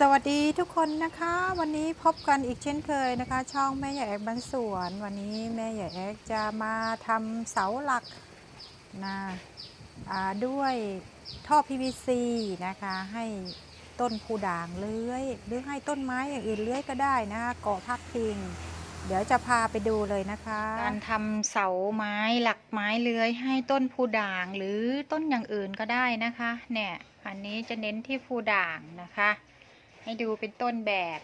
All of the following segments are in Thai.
สวัสดีทุกคนนะคะ วันนี้พบกันอีกเช่นเคยนะคะ ช่องแม่ใหญ่แอกบ้านสวน วันนี้แม่ใหญ่แอกจะมาทำเสาหลักนะด้วยท่อ PVC นะคะ ให้ต้นผูด่างเลื้อย หรือให้ต้นไม้อย่างอื่นเลื้อยก็ได้นะเกาะพักพิง เดี๋ยวจะพาไปดูเลยนะคะ การทำเสาไม้หลักไม้เลื้อย ให้ต้นพูด่างหรือต้นอย่างอื่นก็ได้นะคะ เนี่ยอันนี้จะเน้นที่พูด่างนะคะ ให้ดูเป็นต้นแบบ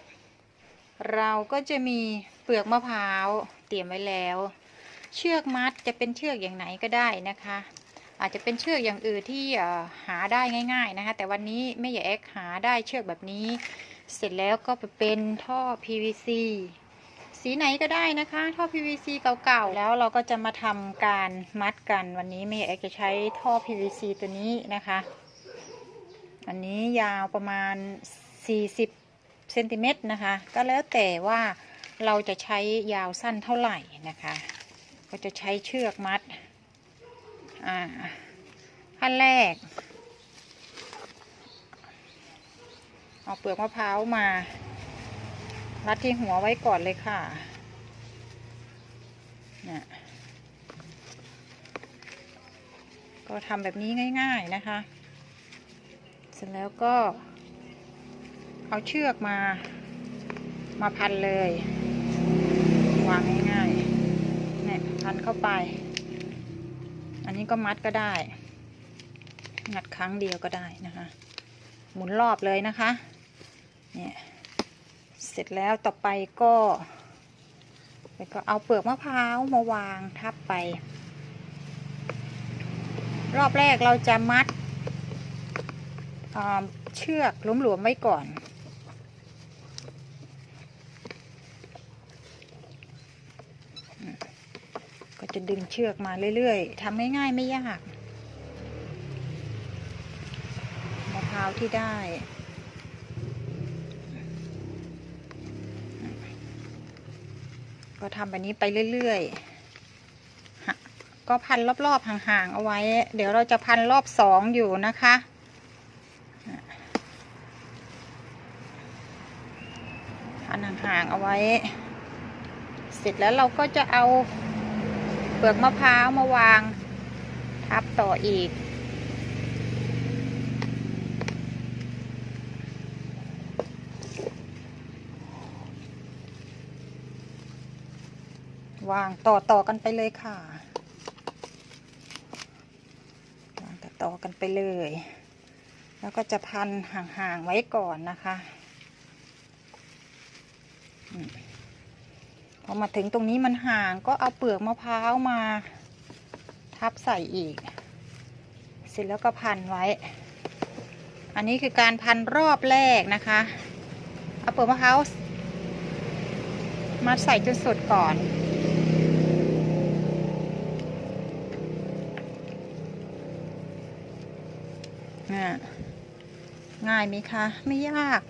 เราก็จะมีเปลือกมะพร้าวเตรียมไว้แล้ว เชือกมัดจะเป็นเชือกอย่างไหนก็ได้นะคะ อาจจะเป็นเชือกอย่างอื่นที่หาได้ง่าย ๆนะคะ แต่วันนี้แม่ใหญ่แอกหาได้เชือกแบบนี้ เสร็จแล้วก็ไปเป็นท่อ PVC สีไหนก็ได้นะคะ ท่อ PVC เก่าๆ แล้วเราก็จะมาทำการมัดกันวันนี้แม่ใหญ่แอกจะใช้ท่อ PVC ตัวนี้นะคะ อันนี้ยาวประมาณ 40เซนติเมตรนะคะ ก็แล้วแต่ว่าเราจะใช้ยาวสั้นเท่าไหร่นะคะ ก็จะใช้เชือกมัดอ่าขั้นแรก เอาเปลือกมะพร้าวมา รัดที่หัวไว้ก่อนเลยค่ะนะก็ทำแบบนี้ง่าย ๆนะคะ เสร็จแล้วก็ เอาเชือกมา มาพันเลย วางง่ายๆเนี่ยพันเข้าไป อันนี้ก็มัดก็ได้งัดครั้งเดียวก็ได้นะคะ หมุนรอบเลยนะคะเนี่ยเสร็จแล้วต่อไปก็แล้วก็เอาเปลือกมะพร้าวมาวางทับไป รอบแรกเราจะมัดเชือกหลวมๆไว้ก่อน จะดึงเชือกมาเรื่อยๆทำง่ายๆไม่ยากมะพร้าวที่ได้ ก็ทำแบบนี้ไปเรื่อยๆก็พันรอบๆห่างๆเอาไว้ เดี๋ยวเราจะพันรอบสองอยู่นะคะพันห่างๆเอาไว้ เสร็จแล้วเราก็จะเอา ปลือกมะพร้าวมาวาง ทับต่ออีก วางต่อต่อกันไปเลยค่ะ วางต่อต่อกันไปเลย แล้วก็จะพันห่างๆไว้ก่อนนะคะ อืม พอมาถึงตรงนี้มันห่างก็เอาเปลือกมะพร้าวมา ทับใส่อีก เสร็จแล้วก็พันไว้ อันนี้คือการพันรอบแรกนะคะ เอาเปลือกมะพร้าวมาใส่จนสุดก่อนอะง่ายไหมคะ ไม่ยาก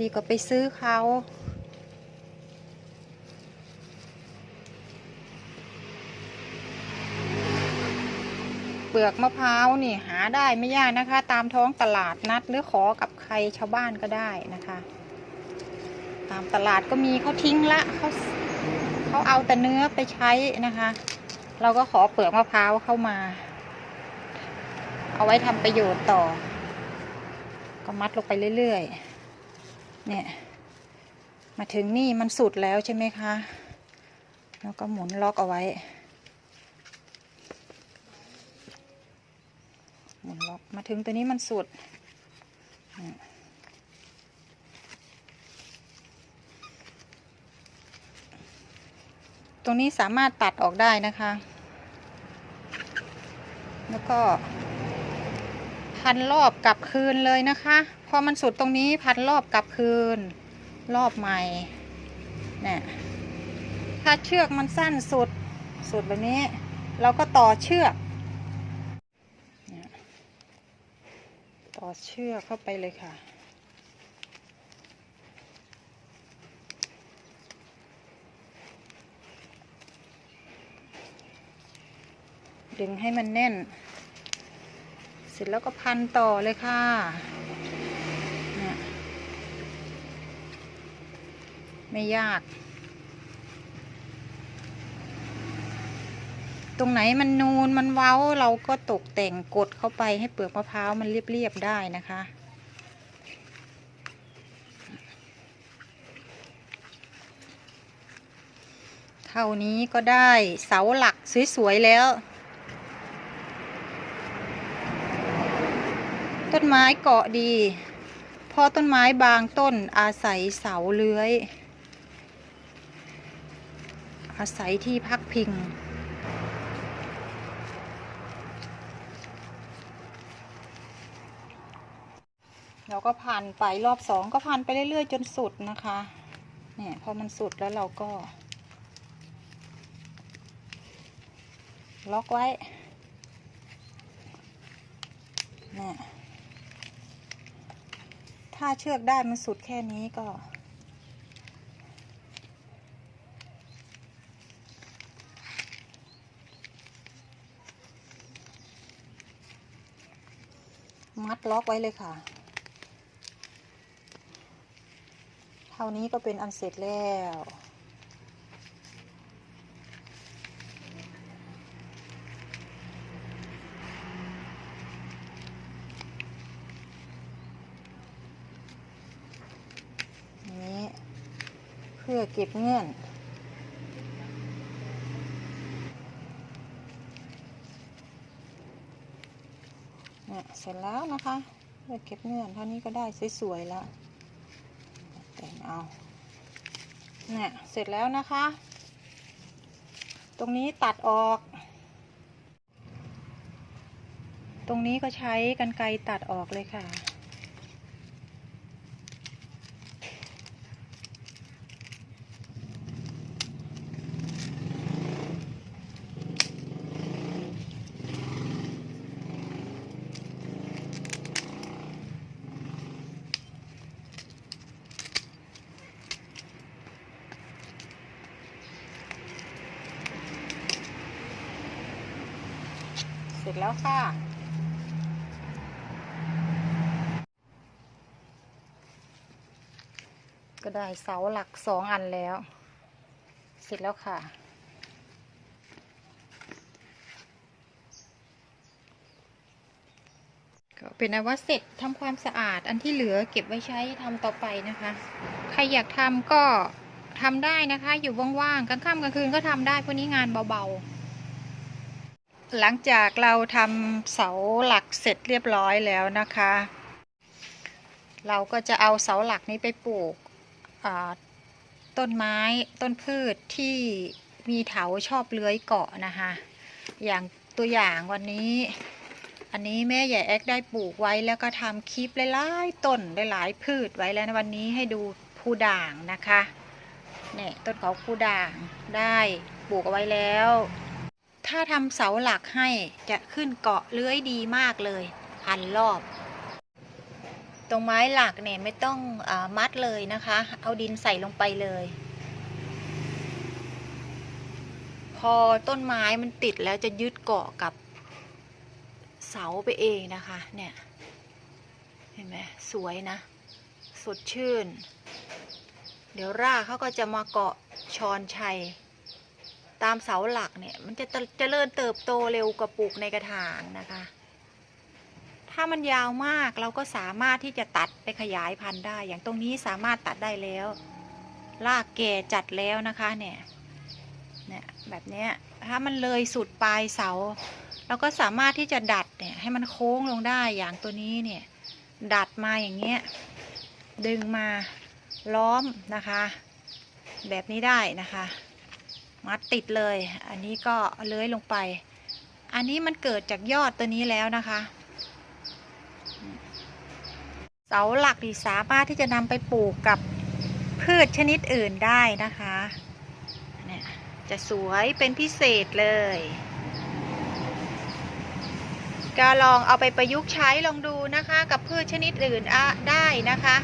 ดีกว่าไปซื้อเขา เปลือกมะพร้าวนี่หาได้ไม่ยากนะคะ ตามท้องตลาดนัดหรือขอกับใครชาวบ้านก็ได้นะคะ ตามตลาดก็มีเขาทิ้งละเขาเขาเอาแต่เนื้อไปใช้นะคะ เราก็ขอเปลือกมะพร้าวเข้ามา เอาไว้ทำประโยชน์ต่อ ก็มัดลงไปเรื่อยๆเนี่ยมาถึงนี่มันสุดแล้วใช่ไหมคะ แล้วก็หมุนล็อกเอาไว้ หมุนล็ อกมาถึงตัวนี้มันสุด ตรงนี้สามารถตัดออกได้นะคะ แล้วก็ พันรอบกลับคืนเลยนะคะ พอมันสุดตรงนี้พันรอบกลับคืน รอบใหม่เนี่ยถ้าเชือกมันสั้นสุดสุดแบบนี้ เราก็ต่อเชือก ต่อเชือกเข้าไปเลยค่ะ ดึงให้มันแน่น เสร็จแล้วก็พันต่อเลยค่ะไม่ยาก รงไหนมันนูนมันเว้าเราก็ตกแต่งกดเข้าไปให้เปลือกมะพร้าวมันเรียบๆได้นะคะเท่านี้ก็ได้เสาหลักสวยๆแล้ว ต้นไม้เกาะดีพราะต้นไม้บางต้นอาศัยเสาเลื้อย อาศัยที่พักพิง เราก็พันไปรอบสองก็พันไปเรื่อยๆ จนสุดนะคะ เนี่ยพอมันสุดแล้วเราก็ ล็อกไว้เนี่ยถ้าเชือกได้มันสุดแค่นี้ก็ มัดล็อกไว้เลยค่ะ เท่านี้ก็เป็นอันเสร็จแล้ว นี้ เพื่อเก็บเงื่อนเนี่ยเสร็จแล้วนะคะเพื่อเก็บเงื่อนเท่านี้ก็ได้สวยๆแล้ว แต่งเอาเนี่ยเสร็จแล้วนะคะ ตรงนี้ตัดออก ตรงนี้ก็ใช้กันไกรตัดออกเลยค่ะ ร็จแล้วค่ะ ก็ได้เสาหลักสองอันแล้ว เสร็จแล้วค่ะก็เป็นอันว่าเสร็จทำความสะอาดอันที่เหลือเก็บไว้ใช้ทำต่อไปนะคะ ใครอยากทำก็ทำได้นะคะ อยู่ว่างๆกลางค่ำกลางคืนก็ทำได้พวกนี้งานเบาๆ หลังจากเราทำเสาหลักเสร็จเรียบร้อยแล้วนะคะ เราก็จะเอาเสาหลักนี้ไปปลูกต้นไม้ต้นพืชที่มีเถาชอบเลื้อยเกาะนะคะ อย่างตัวอย่างวันนี้ อันนี้แม่ใหญ่แอ๊กได้ปลูกไว้แล้วก็ทำคลิปหลายๆต้นหลายๆพืชไว้แล้วนวันนี้ให้ดูผู้ด่างนะคะเนี่ยต้นเขาผู้ด่างได้ปลูกเอาไว้แล้ว ถ้าทำเสาหลักให้จะขึ้นเกาะเลื้อยดีมากเลย พันรอบ ตรงไม้หลักเนี่ยไม่ต้องอมัดเลยนะคะ เอาดินใส่ลงไปเลย พอต้นไม้มันติดแล้วจะยึดเกาะกับเสาไปเองนะคะ เนี่ย เห็นไหมสวยนะ สดชื่น เดี๋ยวรากเขาก็จะมาเกาะชอนชัย ตามเสาหลักเนี่ย มันจะเจริญเติบโตเร็วกว่าปลูกในกระถางนะคะ ถ้ามันยาวมากเราก็สามารถที่จะตัดไปขยายพันธุ์ได้ อย่างตรงนี้สามารถตัดได้แล้วรากแก่จัดแล้วนะคะเนี่ยเนี่ยแบบเนี้ยถ้ามันเลยสุดปลายเสาเราก็สามารถที่จะดัดเนี่ยให้มันโค้งลงได้อย่างตัวนี้เนี่ย ดัดมาอย่างเงี้ยดึงมาล้อมนะคะ แบบนี้ได้นะคะ มัดติดเลย อันนี้ก็เลื้อยลงไป อันนี้มันเกิดจากยอดตัวนี้แล้วนะคะ เสาหลักที่สามารถที่จะนำไปปลูกกับพืชชนิดอื่นได้นะคะเนี่ยจะสวยเป็นพิเศษเลยก็ลองเอาไปประยุกต์ใช้ลองดูนะคะ กับพืชชนิดอื่นได้นะคะ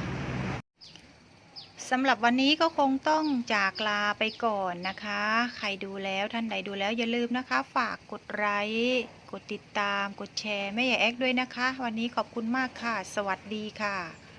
สำหรับวันนี้ก็คงต้องจากลาไปก่อนนะคะ ใครดูแล้วท่านใดดูแล้วอย่าลืมนะคะ ฝากกดไลค์กดติดตาม กดแชร์แม่ใหญ่แอกด้วยนะคะ วันนี้ขอบคุณมากค่ะ สวัสดีค่ะ